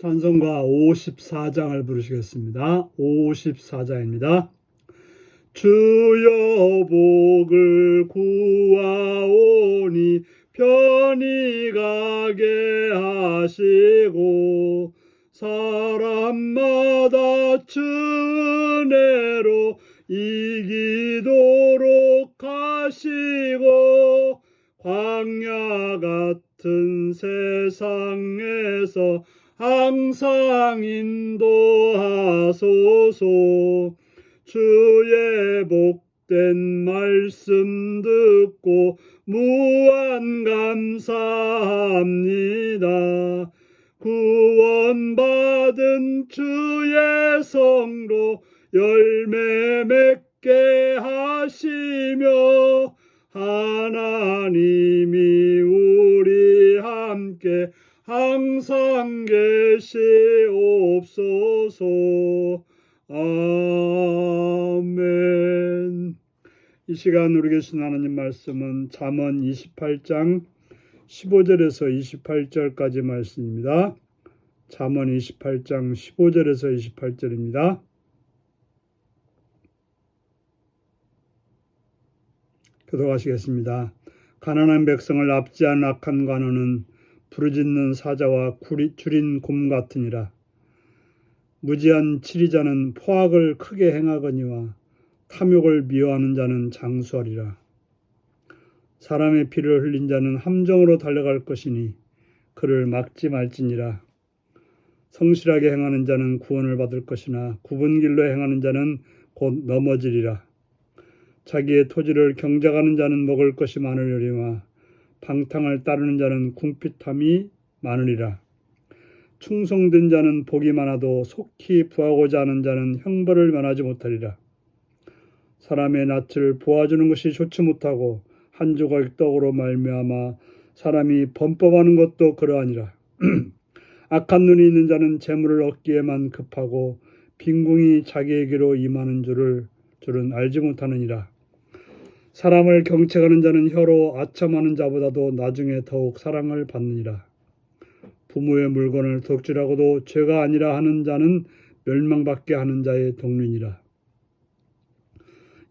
찬송가 54장을 부르시겠습니다. 54장입니다. 주여 복을 구하오니 편히 가게 하시고 사람마다 주은혜로 이기도록 하시고 광야 같은 세상에서 항상 인도하소서 주의 복된 말씀 듣고 무한 감사합니다. 구원받은 주의 성로 열매 맺게 하시며 하나님이 우리 함께 항상 계시옵소서. 아멘. 이 시간 우리 계신 하나님 말씀은 잠언 28장 15절에서 28절까지 말씀입니다. 잠언 28장 15절에서 28절입니다. 교도하시겠습니다. 가난한 백성을 납치한 악한 관원은 부르짖는 사자와 구리, 줄인 곰 같으니라. 무지한 치리자는 포악을 크게 행하거니와 탐욕을 미워하는 자는 장수하리라. 사람의 피를 흘린 자는 함정으로 달려갈 것이니 그를 막지 말지니라. 성실하게 행하는 자는 구원을 받을 것이나 굽은 길로 행하는 자는 곧 넘어지리라. 자기의 토지를 경작하는 자는 먹을 것이 많으려니와 방탕을 따르는 자는 궁핍함이 많으리라. 충성된 자는 복이 많아도 속히 부하고자 하는 자는 형벌을 면하지 못하리라. 사람의 낯을 보아주는 것이 좋지 못하고 한 조각 떡으로 말미암아 사람이 범법하는 것도 그러하니라. 악한 눈이 있는 자는 재물을 얻기에만 급하고 빈궁이 자기에게로 임하는 줄을 줄은 알지 못하느니라. 사람을 경책하는 자는 혀로 아첨하는 자보다도 나중에 더욱 사랑을 받느니라. 부모의 물건을 덕질하고도 죄가 아니라 하는 자는 멸망받게 하는 자의 동륜이라.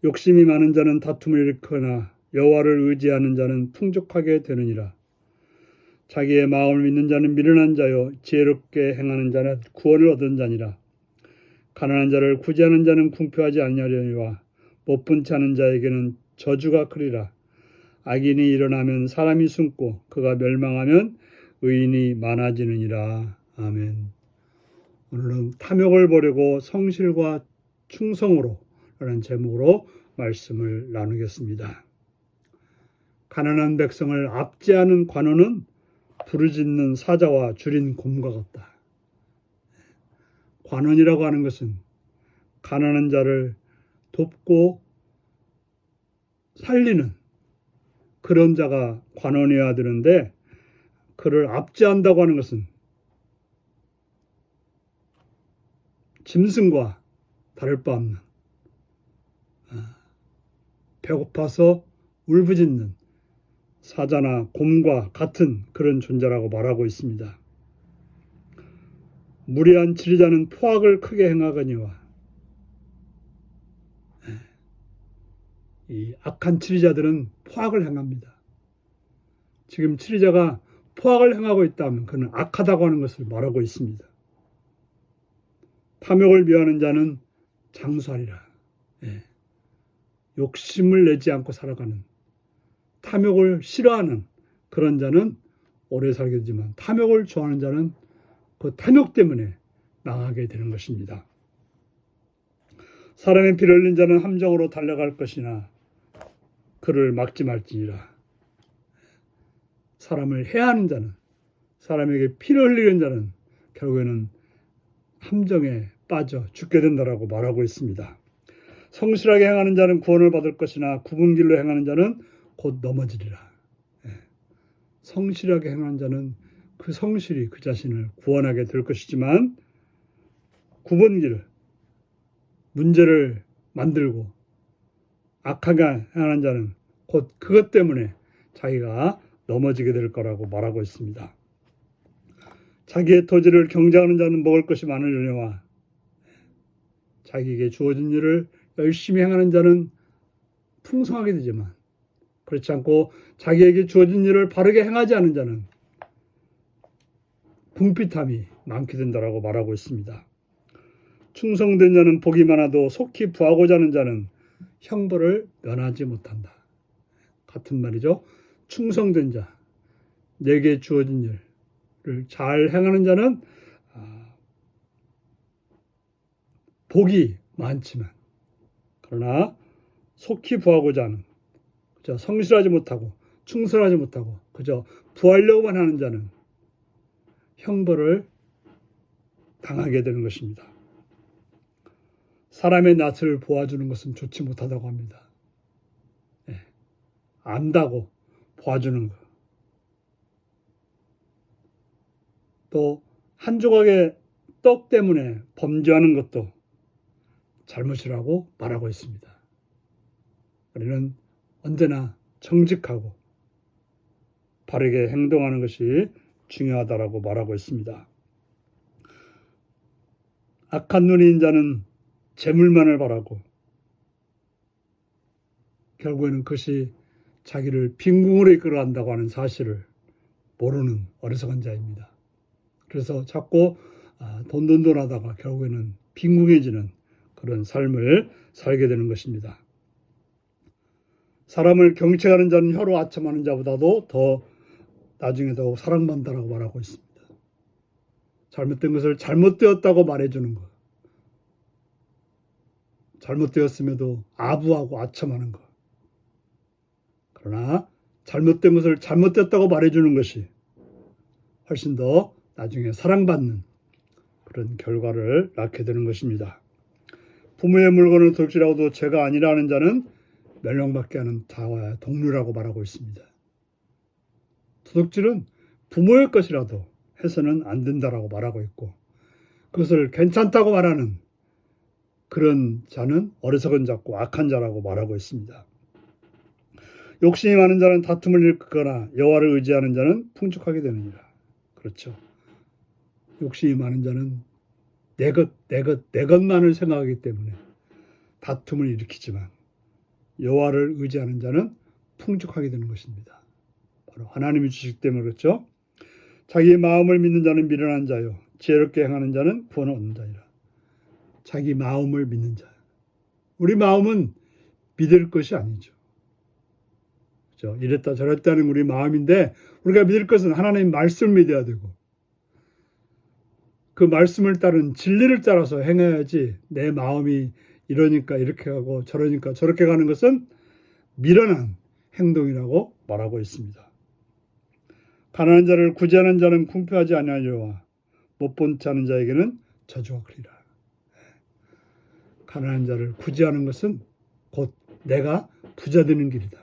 욕심이 많은 자는 다툼을 일으키거나 여호와를 의지하는 자는 풍족하게 되느니라. 자기의 마음을 믿는 자는 미련한 자요 지혜롭게 행하는 자는 구원을 얻은 자니라. 가난한 자를 구제하는 자는 궁표하지 아니하려니와 못본 차는 자에게는 저주가 크리라. 악인이 일어나면 사람이 숨고 그가 멸망하면 의인이 많아지느니라. 아멘. 오늘은 탐욕을 버리고 성실과 충성으로 라는 제목으로 말씀을 나누겠습니다. 가난한 백성을 압제하는 관원은 부르짖는 사자와 줄인 곰과 같다. 관원이라고 하는 것은 가난한 자를 돕고 살리는 그런 자가 관원이어야 되는데 그를 압제한다고 하는 것은 짐승과 다를 바 없는 아, 배고파서 울부짖는 사자나 곰과 같은 그런 존재라고 말하고 있습니다. 무리한 지리자는 포악을 크게 행하거니와 이 악한 치리자들은 포악을 행합니다. 지금 치리자가 포악을 행하고 있다면 그는 악하다고 하는 것을 말하고 있습니다. 탐욕을 미워하는 자는 장수하리라. 예. 욕심을 내지 않고 살아가는 탐욕을 싫어하는 그런 자는 오래 살게 되지만 탐욕을 좋아하는 자는 그 탐욕 때문에 망하게 되는 것입니다. 사람의 피를 흘린 자는 함정으로 달려갈 것이나 그를 막지 말지니라. 사람을 해하는 자는 사람에게 피를 흘리는 자는 결국에는 함정에 빠져 죽게 된다라고 말하고 있습니다. 성실하게 행하는 자는 구원을 받을 것이나 굽은 길로 행하는 자는 곧 넘어지리라. 예. 성실하게 행하는 자는 그 성실이 그 자신을 구원하게 될 것이지만 굽은 길, 문제를 만들고 악하게 행하는 자는 곧 그것 때문에 자기가 넘어지게 될 거라고 말하고 있습니다. 자기의 토지를 경작하는 자는 먹을 것이 많으려니와 자기에게 주어진 일을 열심히 행하는 자는 풍성하게 되지만 그렇지 않고 자기에게 주어진 일을 바르게 행하지 않은 자는 궁핍함이 많게 된다라고 말하고 있습니다. 충성된 자는 복이 많아도 속히 부하고자 하는 자는 형벌을 면하지 못한다. 같은 말이죠. 충성된 자, 내게 주어진 일을 잘 행하는 자는 아, 복이 많지만 그러나 속히 부하고자 하는 그저 성실하지 못하고 충성하지 못하고 그저 부하려고만 하는 자는 형벌을 당하게 되는 것입니다. 사람의 낯을 보아주는 것은 좋지 못하다고 합니다. 예, 안다고 보아주는 것. 또 한 조각의 떡 때문에 범죄하는 것도 잘못이라고 말하고 있습니다. 우리는 언제나 정직하고 바르게 행동하는 것이 중요하다라고 말하고 있습니다. 악한 눈인 자는 재물만을 바라고 결국에는 그것이 자기를 빈궁으로 이끌어간다고 하는 사실을 모르는 어리석은 자입니다. 그래서 자꾸 아, 돈돈돈 하다가 결국에는 빈궁해지는 그런 삶을 살게 되는 것입니다. 사람을 경책하는 자는 혀로 아첨하는 자보다도 더 나중에 더 사랑받는다라고 말하고 있습니다. 잘못된 것을 잘못되었다고 말해주는 것. 잘못되었음에도 아부하고 아첨하는 것. 그러나 잘못된 것을 잘못됐다고 말해주는 것이 훨씬 더 나중에 사랑받는 그런 결과를 낳게 되는 것입니다. 부모의 물건을 돌지라고도 죄가 아니라는 자는 멸망받게 하는 다와 동료라고 말하고 있습니다. 도둑질은 부모의 것이라도 해서는 안 된다라고 말하고 있고 그것을 괜찮다고 말하는 그런 자는 어리석은 자고 악한 자라고 말하고 있습니다. 욕심이 많은 자는 다툼을 일으키거나 여호와를 의지하는 자는 풍족하게 되느니라. 그렇죠. 욕심이 많은 자는 내 것, 내 것, 내 것만을 생각하기 때문에 다툼을 일으키지만 여호와를 의지하는 자는 풍족하게 되는 것입니다. 바로 하나님이 주시기 때문에 그렇죠. 자기의 마음을 믿는 자는 미련한 자요 지혜롭게 행하는 자는 구원을 얻는 자이라. 자기 마음을 믿는 자. 우리 마음은 믿을 것이 아니죠. 그죠? 이랬다 저랬다는 우리 마음인데 우리가 믿을 것은 하나님 말씀을 믿어야 되고 그 말씀을 따른 진리를 따라서 행해야지 내 마음이 이러니까 이렇게 하고 저러니까 저렇게 가는 것은 미련한 행동이라고 말하고 있습니다. 가난한 자를 구제하는 자는 궁핍하지 아니하려와 못본치 않은 자에게는 저주가 그리라. 가난한 자를 구제하는 것은 곧 내가 부자 되는 길이다.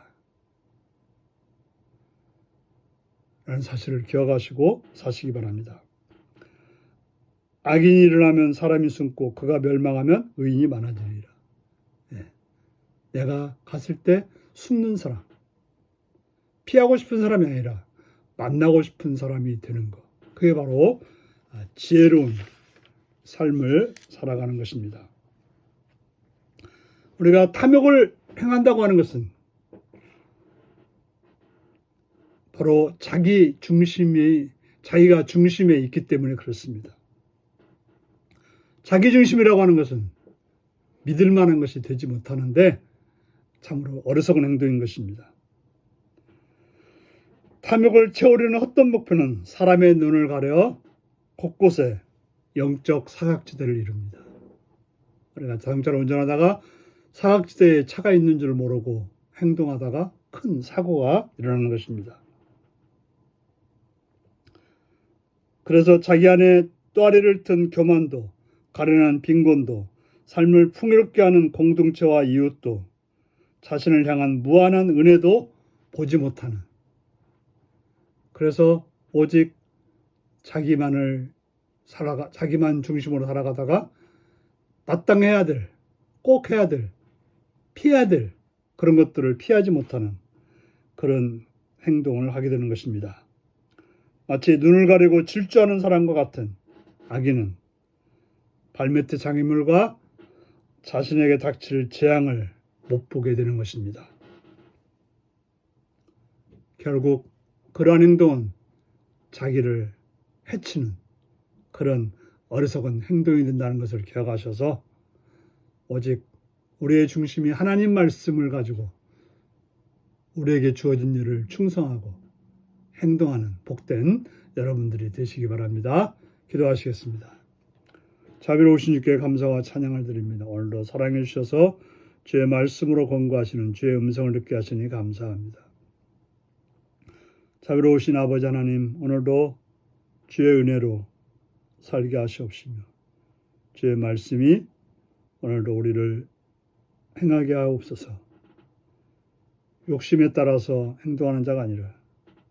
라는 사실을 기억하시고 사시기 바랍니다. 악인이 일어나면 사람이 숨고 그가 멸망하면 의인이 많아지리라. 네. 내가 갔을 때 숨는 사람, 피하고 싶은 사람이 아니라 만나고 싶은 사람이 되는 것. 그게 바로 지혜로운 삶을 살아가는 것입니다. 우리가 탐욕을 행한다고 하는 것은 바로 자기 중심이 자기가 중심에 있기 때문에 그렇습니다. 자기 중심이라고 하는 것은 믿을 만한 것이 되지 못하는데 참으로 어리석은 행동인 것입니다. 탐욕을 채우려는 헛된 목표는 사람의 눈을 가려 곳곳에 영적 사각지대를 이룹니다. 우리가 자동차를 운전하다가 사각지대에 차가 있는 줄 모르고 행동하다가 큰 사고가 일어나는 것입니다. 그래서 자기 안에 또아리를 튼 교만도, 가련한 빈곤도, 삶을 풍요롭게 하는 공동체와 이웃도, 자신을 향한 무한한 은혜도 보지 못하는. 그래서 오직 자기만을 살아가, 자기만 중심으로 살아가다가 마땅해야 될, 꼭 해야 될, 피해야 될 그런 것들을 피하지 못하는 그런 행동을 하게 되는 것입니다. 마치 눈을 가리고 질주하는 사람과 같은 악인은 발밑의 장애물과 자신에게 닥칠 재앙을 못 보게 되는 것입니다. 결국 그러한 행동은 자기를 해치는 그런 어리석은 행동이 된다는 것을 기억하셔서 오직 우리의 중심이 하나님 말씀을 가지고 우리에게 주어진 일을 충성하고 행동하는 복된 여러분들이 되시기 바랍니다. 기도하시겠습니다. 자비로우신 주께 감사와 찬양을 드립니다. 오늘도 사랑해 주셔서 주의 말씀으로 권고하시는 주의 음성을 듣게 하시니 감사합니다. 자비로우신 아버지 하나님 오늘도 주의 은혜로 살게 하시옵시며 주의 말씀이 오늘도 우리를 행하게 하옵소서 욕심에 따라서 행동하는 자가 아니라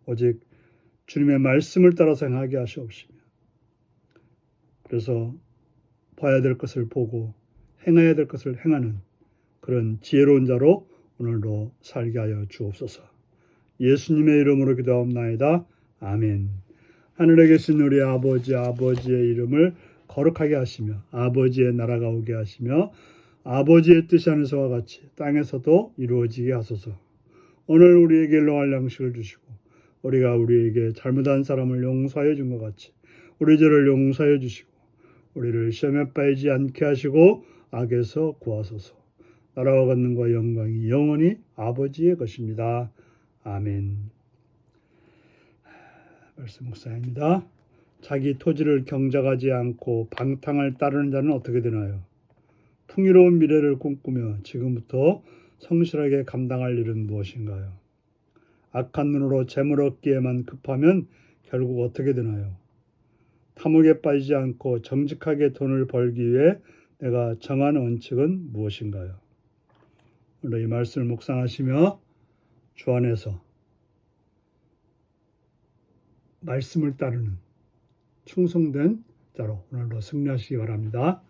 오직 주님의 말씀을 따라서 행하게 하시옵시며 그래서 봐야 될 것을 보고 행해야 될 것을 행하는 그런 지혜로운 자로 오늘도 살게 하여 주옵소서. 예수님의 이름으로 기도하옵나이다. 아멘. 하늘에 계신 우리 아버지 아버지의 이름을 거룩하게 하시며 아버지의 나라가 오게 하시며 아버지의 뜻이 하늘서와 같이 땅에서도 이루어지게 하소서. 오늘 우리에게 일용할 양식을 주시고 우리가 우리에게 잘못한 사람을 용서하여 준 것 같이 우리 죄를 용서하여 주시고 우리를 시험에 빠지지 않게 하시고 악에서 구하소서. 나라와 권능과 영광이 영원히 아버지의 것입니다. 아멘. 말씀 묵상입니다. 자기 토지를 경작하지 않고 방탕을 따르는 자는 어떻게 되나요? 풍요로운 미래를 꿈꾸며 지금부터 성실하게 감당할 일은 무엇인가요? 악한 눈으로 재물 얻기에만 급하면 결국 어떻게 되나요? 탐욕에 빠지지 않고 정직하게 돈을 벌기 위해 내가 정한 원칙은 무엇인가요? 오늘 이 말씀을 묵상하시며 주 안에서 말씀을 따르는 충성된 자로 오늘도 승리하시기 바랍니다.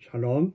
샬롬.